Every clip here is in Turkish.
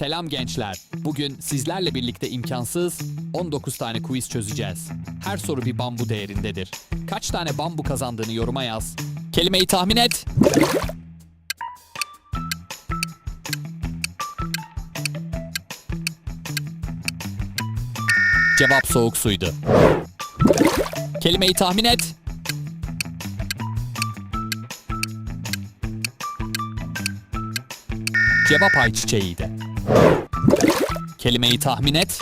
Selam gençler. Bugün sizlerle birlikte imkansız 19 tane quiz çözeceğiz. Her soru bir bambu değerindedir. Kaç tane bambu kazandığını yoruma yaz. Kelimeyi tahmin et. Cevap soğuk suydu. Kelimeyi tahmin et. Cevap ayçiçeğiydi. Kelimeyi tahmin et.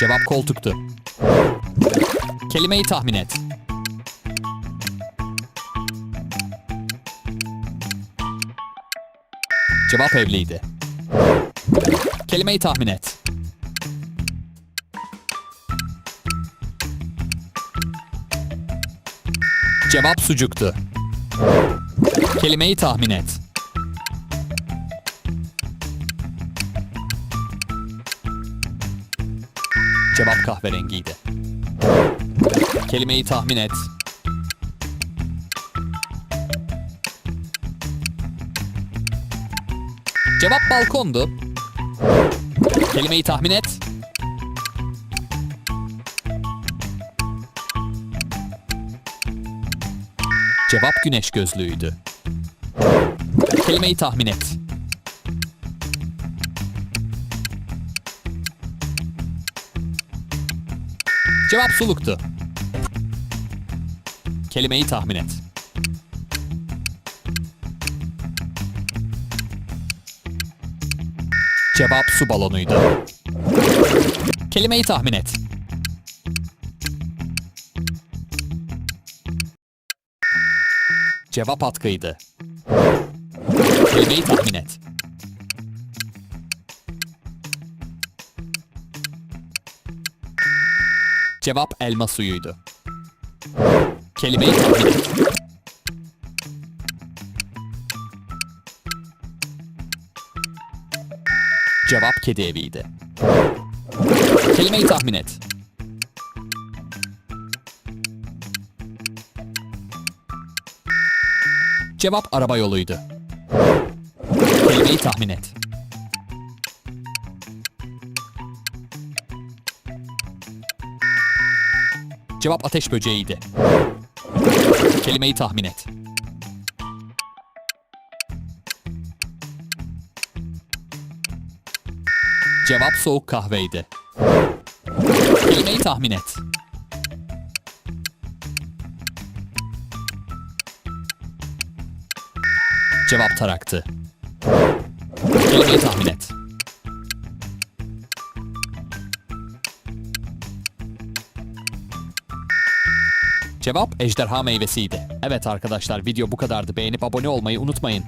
Cevap koltuktu. Kelimeyi tahmin et. Cevap evliydi. Kelimeyi tahmin et. Cevap sucuktu. Kelimeyi tahmin et. Cevap kahverengiydi. Kelimeyi tahmin et. Cevap balkondu. Kelimeyi tahmin et. Cevap güneş gözlüğüydü. Kelimeyi tahmin et. Cevap suluktu. Kelimeyi tahmin et. Cevap su balonuydu. Kelimeyi tahmin et. Cevap atkıydı. Kelimeyi tahmin et. Cevap elma suyuydu. Kelimeyi tahmin et. Cevap kedi eviydi. Kelimeyi tahmin et. Cevap araba yoluydu. Kelimeyi tahmin et. Cevap ateş böceğiydi. Kelimeyi tahmin et. Cevap soğuk kahveydi. Kelimeyi tahmin et. Cevap taraktı. Kelimeyi tahmin et. Cevap ejderha meyvesiydi. Evet arkadaşlar video bu kadardı. Beğenip abone olmayı unutmayın.